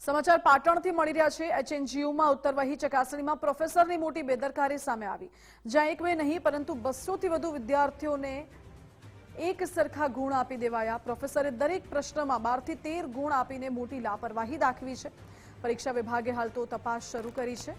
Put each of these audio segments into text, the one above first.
સમાચાર પાટણથી મળી રહ્યા છે. એચએનજીયુમાં ઉત્તરવહી ચકાસણીમાં પ્રોફેસરની મોટી બેદરકારી સામે આવી. જ્યાં એક બે નહીં, પરંતુ બસોથી વધુ વિદ્યાર્થીઓને એક સરખા ગુણ આપી દેવાયા. પ્રોફેસરે દરેક પ્રશ્નમાં બારથી તેર ગુણ આપીને મોટી લાપરવાહી દાખવી છે. પરીક્ષા વિભાગે હાલ તો તપાસ શરૂ કરી છે.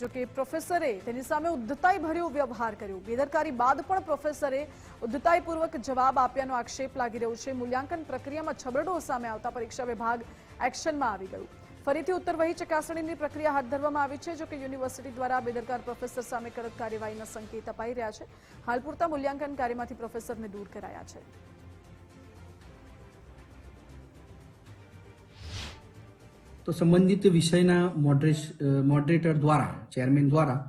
જો કે પ્રોફેસરે તેની સામે ઉદ્ધતાઈ ભર્યો વ્યવહાર કર્યો. બેદરકારી બાદ પણ પ્રોફેસરે ઉદ્ધતાઈપૂર્વક જવાબ આપ્યાનો આક્ષેપ લાગી રહ્યો છે. મૂલ્યાંકન પ્રક્રિયામાં છબરડો સામે આવતા પરીક્ષા વિભાગ એક્શનમાં આવી ગયું. ફરીથી ઉત્તરવહી ચકાસણીની પ્રક્રિયા હાથ ધરવામાં આવી છે, જો કે યુનિવર્સિટી દ્વારા બેદરકાર પ્રોફેસર સામે કડક કાર્યવાહીના સંકેત અપાઈ રહ્યા છે. હાલ પૂરતા મૂલ્યાંકન કાર્યમાંથી પ્રોફેસરને દૂર કરાયા છે. તો સંબંધિત વિષયના મોડરેટર દ્વારા, ચેરમેન દ્વારા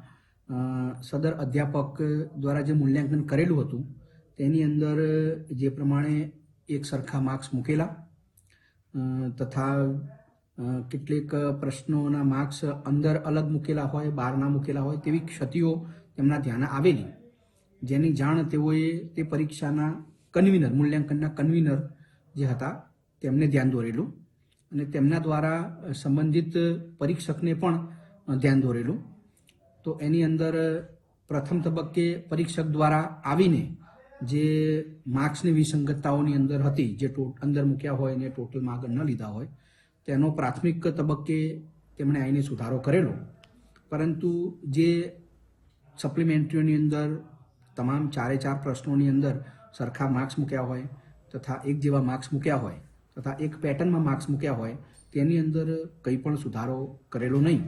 સદર અધ્યાપક દ્વારા જે મૂલ્યાંકન કરેલું હતું, તેની અંદર જે પ્રમાણે એક સરખા માર્ક્સ મૂકેલા તથા કેટલીક પ્રશ્નોના માર્ક્સ અંદર અલગ મૂકેલા હોય, બહારના મૂકેલા હોય તેવી ક્ષતિઓ તેમના ધ્યાને આવેલી. જેની જાણ તેઓએ તે પરીક્ષાના કન્વીનર, મૂલ્યાંકનના કન્વીનર જે હતા, તેમને ધ્યાન દોરેલું અને તેમના દ્વારા સંબંધિત પરીક્ષકને પણ ધ્યાન દોરેલું. તો એની અંદર પ્રથમ તબક્કે પરીક્ષક દ્વારા આવીને જે માર્ક્સની વિસંગતતાઓની અંદર હતી, જે અંદર મૂક્યા હોય અને ટોટલ માર્ક ન લીધા હોય તેનો પ્રાથમિક તબક્કે તેમણે આવીને સુધારો કરેલો. પરંતુ જે સપ્લિમેન્ટરીઓની અંદર, તમામ ચારે ચાર પ્રશ્નોની અંદર સરખા માર્ક્સ મૂક્યા હોય તથા એક જેવા માર્ક્સ મૂક્યા હોય તથા એક પેટર્નમાં માર્ક્સ મૂક્યા હોય, તેની અંદર કંઈ પણ સુધારો કરેલો નહીં.